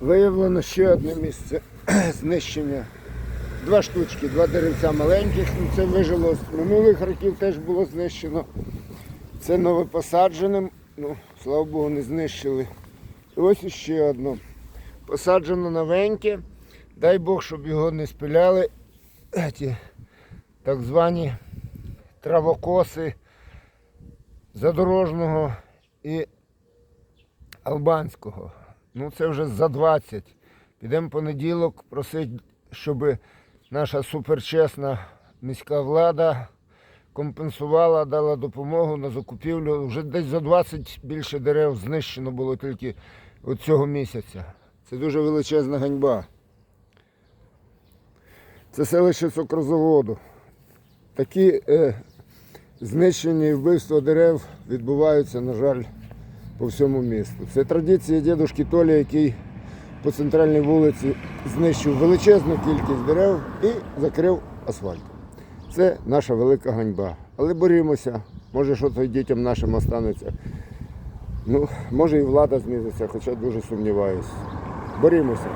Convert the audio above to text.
Виявлено ще одне місце знищення. Два штучки, два деревця маленьких, ну це вижило з минулих років теж було знищено. Це новопосадженим, ну, слава Богу, не знищили. І ось іще одно. Посаджено новеньке. Дай Бог, щоб його не спиляли ті так звані травокоси задорожного і албанського. Ну це вже за 20. Підемо понеділок просить, щоб наша суперчесна міська влада компенсувала, дала допомогу на закупівлю. Вже десь за 20 більше дерев знищено було тільки от цього місяця. Це дуже величезна ганьба. Це селище цукрозаводу. Такі е, знищення і вбивства дерев відбуваються, на жаль, по всьому місту. Це традиція дідушки Толі, який по центральній вулиці знищив величезну кількість дерев і закрив асфальт. Це наша велика ганьба. Але борімося. Може, що то дітям нашим останеться. Ну, може і влада зміниться, хоча дуже сумніваюся. Борімося.